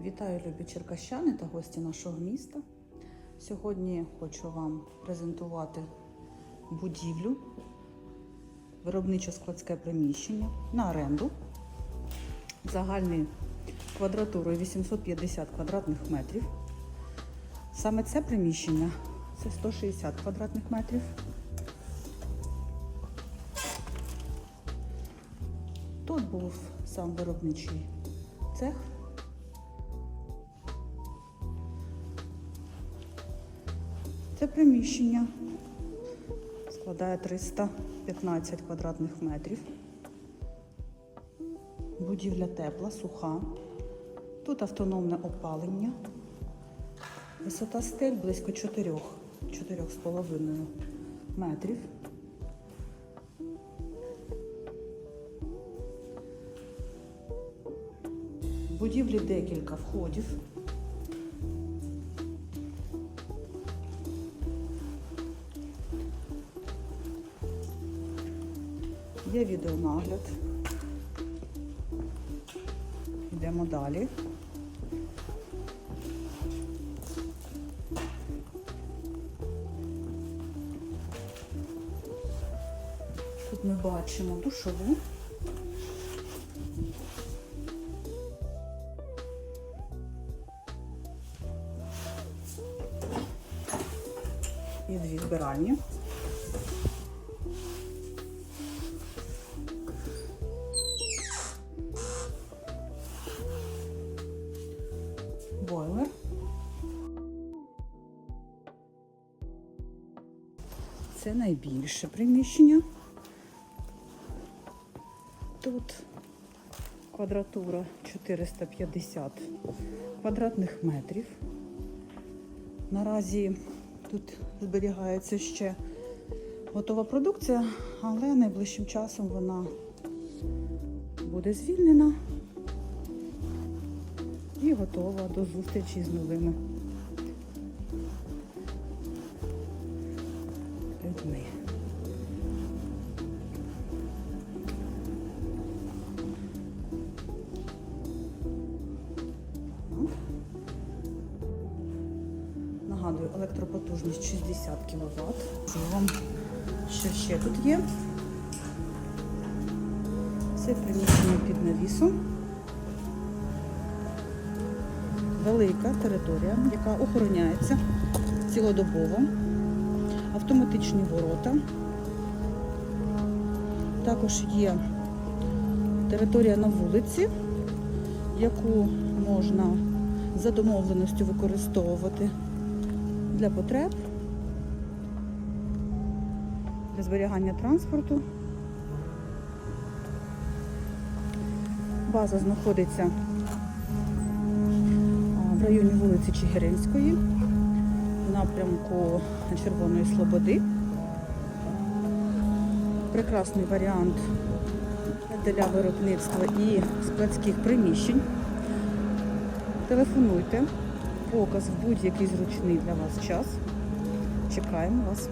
Вітаю, любі черкащани та гості нашого міста. Сьогодні хочу вам презентувати будівлю, виробничо-складське приміщення на оренду загальною квадратурою 850 квадратних метрів. Саме це приміщення це 160 квадратних метрів. Тут був сам виробничий цех. Це приміщення складає 315 квадратних метрів. Будівля тепла, суха. Тут автономне опалення. Висота стель близько 4, 4,5 метрів. Будівлі декілька входів. Є відеонагляд. Йдемо далі. Тут ми бачимо душову. І дві вбиральні. Бойлер. Це найбільше приміщення. Тут квадратура 450 квадратних метрів. Наразі тут зберігається ще готова продукція, але найближчим часом вона буде звільнена і готова до зустрічі з новими людьми. Нагадую, електропотужність 60 кВт. Вам що ще тут є? Це приміщення під навісом. Велика територія, яка охороняється цілодобово, автоматичні ворота. Також є територія на вулиці, яку можна за домовленістю використовувати для потреб, для зберігання транспорту. База знаходиться в районі вулиці Чигиринської, в напрямку Червоної Слободи. Прекрасний варіант для виробництва і складських приміщень. Телефонуйте, показ в будь-який зручний для вас час. Чекаємо вас.